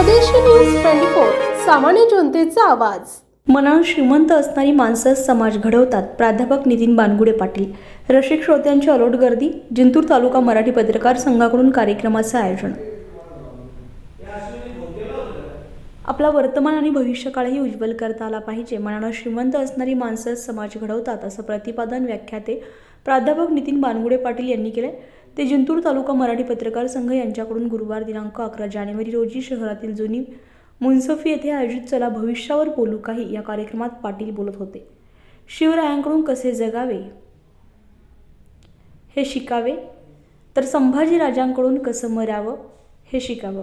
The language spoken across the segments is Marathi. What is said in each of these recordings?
स्वदेशी न्यूज ट्वेंटी फोर सामान्य जनतेचा आवाज. मनात श्रीमंत असणारी माणसं समाज घडवतात प्राध्यापक नितीन बानगुडे पाटील. रसिक श्रोत्यांची अलोट गर्दी जिंतूर तालुका मराठी पत्रकार संघाकडून कार्यक्रमाचं आयोजन. आपला वर्तमान आणि भविष्यकाळही उज्ज्वल करता आला पाहिजे. मनानं श्रीमंत असणारी माणसं समाज घडवतात असं प्रतिपादन व्याख्याते प्राध्यापक नितीन बानगुडे पाटील यांनी केले ते जिंतूर तालुका मराठी पत्रकार संघ यांच्याकडून गुरुवार दिनांक अकरा जानेवारी रोजी शहरातील जुनी मुन्सफी येथे आयोजित चला भविष्यावर बोलू काही या कार्यक्रमात पाटील बोलत होते. शिवरायांकडून कसे जगावे? हे शिकावे. तर संभाजीराजांकडून कसं मरावं? हे शिकावं.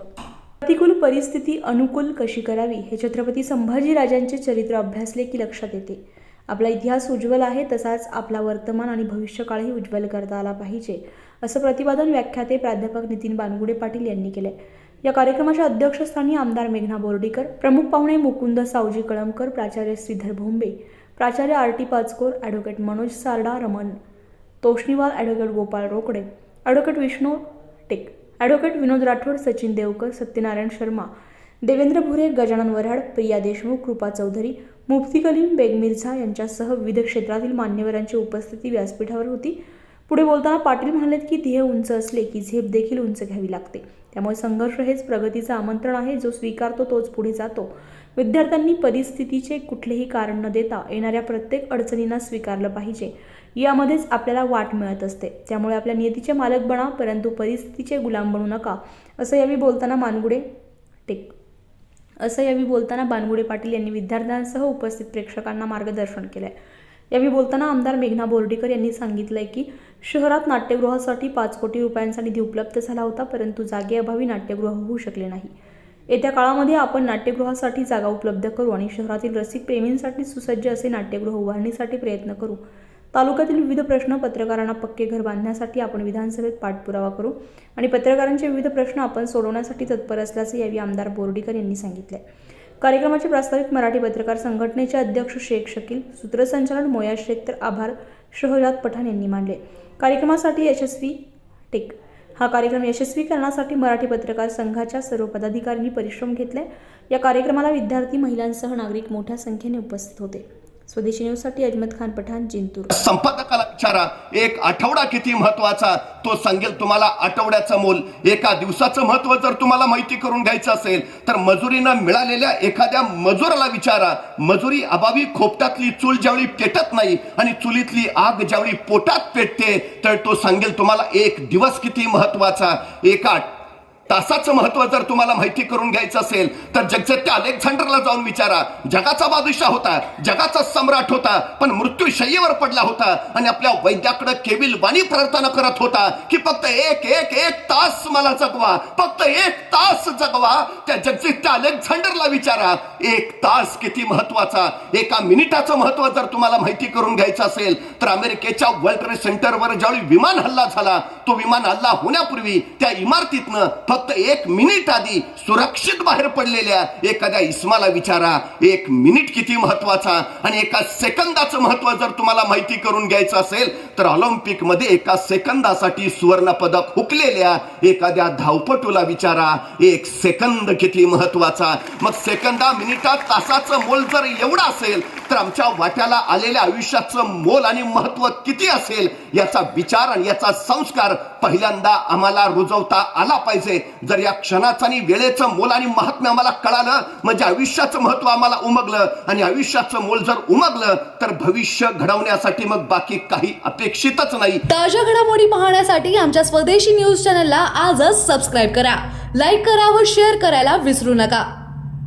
प्रतिकूल परिस्थिती अनुकूल कशी करावी? हे छत्रपती संभाजीराजांचे चरित्र अभ्यासले की लक्षात येते. आपला इतिहास उज्ज्वल आहे तसाच आपला वर्तमान आणि भविष्यकाळही उज्ज्वल करता आला पाहिजे. असं प्रतिपादन व्याख्याते प्राध्यापक नितीन बानगुडे पाटील यांनी केले या कार्यक्रमाच्या अध्यक्षस्थानी आमदार मेघना बोर्डीकर प्रमुख पाहुणे मुकुंद सावजी कळमकर प्राचार्य श्रीधर भोंबे प्राचार्य R T Pachkor advocate Manoj Sarda Raman Toshniwal advocate Gopal Rokade advocate Vishnu Tek advocate Vinod Rathod Sachin Devkar Satyanarayan Sharma Devendra Bhure Gajanan Varhad Priya Deshmukh Krupa Chaudhari Mufti Kaleem बेग मिर्झा यांच्यासह विविध क्षेत्रातील मान्यवरांची उपस्थिती व्यासपीठावर होती. पुढे बोलताना पाटील म्हणालेत की ध्येय उंच असले की झेप देखील उंच घ्यावी लागते. त्यामुळे संघर्ष हेच प्रगतीचं आमंत्रण आहे जो स्वीकारतो तोच पुढे जातो. विद्यार्थ्यांनी परिस्थितीचे कुठलेही कारण न देता येणाऱ्या प्रत्येक अडचणींना स्वीकारलं पाहिजे. यामध्येच आपल्याला वाट मिळत असते. त्यामुळे आपल्या नियतीचे मालक बना परंतु परिस्थितीचे गुलाम बनू नका असं यावेळी बोलताना मानगुडे टेक असं यावेळी बोलताना बानगुडे पाटील यांनी विद्यार्थ्यांसह उपस्थित प्रेक्षकांना मार्गदर्शन केलंय. यावेळी बोलताना आमदार मेघना बोर्डीकर यांनी सांगितलंय की शहरात नाट्यगृहासाठी पाच कोटी रुपयांचा निधी उपलब्ध झाला होता परंतु जागेअभावी नाट्यगृह होऊ शकले नाही. येत्या काळामध्ये आपण नाट्यगृहासाठी जागा उपलब्ध करू आणि शहरातील रसिक प्रेमींसाठी सुसज्ज असे नाट्यगृह उभारणीसाठी प्रयत्न करू. तालुक्यातील विविध प्रश्न पत्रकारांना पक्के घर बांधण्यासाठी आपण विधानसभेत पाठपुरावा करू आणि पत्रकारांचे विविध प्रश्न आपण सोडवण्यासाठी तत्पर असल्याचे यावेळी आमदार बोर्डीकर यांनी सांगितले. कार्यक्रमाचे प्रास्ताविक मराठी पत्रकार संघटनेचे अध्यक्ष शेख शकील सूत्रसंचालन मोया शेख तर आभार शहजाद पठाण यांनी मांडले. कार्यक्रमासाठी यशस्वी टेक. हा कार्यक्रम यशस्वी करण्यासाठी मराठी पत्रकार संघाच्या सर्व पदाधिकाऱ्यांनी परिश्रम घेतले. या कार्यक्रमाला विद्यार्थी महिलांसह नागरिक मोठ्या संख्येने उपस्थित होते. स्वदेशी न्यूजसाठी अजमत खान पठाण जिंतूर. संपादकाला विचारा एक आठवडा किती महत्त्वाचा? तो सांगेल तुम्हाला आठवड्याचं मोल. एका दिवसाचं महत्त्व जर तुम्हाला माहिती करून घ्यायचं असेल तर मजुरीनं मिळालेल्या एखाद्या मजुराला विचारा. मजुरी अभावी खोपटातली चूल ज्यावेळी पेटत नाही आणि चुलीतली आग ज्यावेळी पोटात पेटते तर तो सांगेल तुम्हाला एक दिवस किती महत्त्वाचा. एका तासाचं महत्त्व जर तुम्हाला माहिती करून घ्यायचं असेल तर जगजत्या अलेक्झांडरला जाऊन विचारा. जगाचा बादशाह होता जगाचा सम्राट होता पण मृत्यू शय्येवर पडला होता आणि आपल्या वैद्याकडे केविल वाणी प्रार्थना करत होता की फक्त एक एक एक तास मला जगवा. फक्त एक तास जगवा त्या जगजित्या अलेक्झांडरला विचारा. एक तास किती महत्त्वाचा? एका मिनिटाचं महत्त्व जर तुम्हाला माहिती करून घ्यायचं असेल तर अमेरिकेच्या वर्ल्ड ट्रेड सेंटरवर ज्यावेळी विमान हल्ला झाला तो विमान हल्ला होण्यापूर्वी त्या इमारतीतनं फक्त एक मिनिट आधी सुरक्षित बाहेर पडलेल्या एखाद्या इस्माला विचारा. एक मिनिट किती महत्त्वाचा? आणि एका सेकंदाचं महत्त्व जर तुम्हाला माहिती करून घ्यायचं असेल तर ऑलिम्पिकमध्ये एका सेकंदासाठी सुवर्ण पदक हुकलेल्या एखाद्या धावपटूला विचारा. एक सेकंद किती महत्त्वाचा. मग सेकंदा मिनिटात तासाचं मोल जर एवढं असेल तर आमच्या वाट्याला आलेल्या आयुष्याचं मोल आणि महत्त्व किती असेल याचा विचार आणि याचा संस्कार पहिल्यांदा आम्हाला रुजवता आला पाहिजे. जर या क्षणाचं आणि वेळेचं मोल आणि महात्म्य आम्हाला कळालं म्हणजे आयुष्याचं महत्त्व आम्हाला उमगलं आणि आयुष्याचं मोल जर उमगलं तर भविष्य घडवण्यासाठी मग बाकी काही अपेक्षितच नाही. ताज्या घडामोडी पाहण्यासाठी आमच्या स्वदेशी न्यूज चॅनलला आजच सबस्क्राईब करा. लाईक करा व शेअर करायला विसरू नका.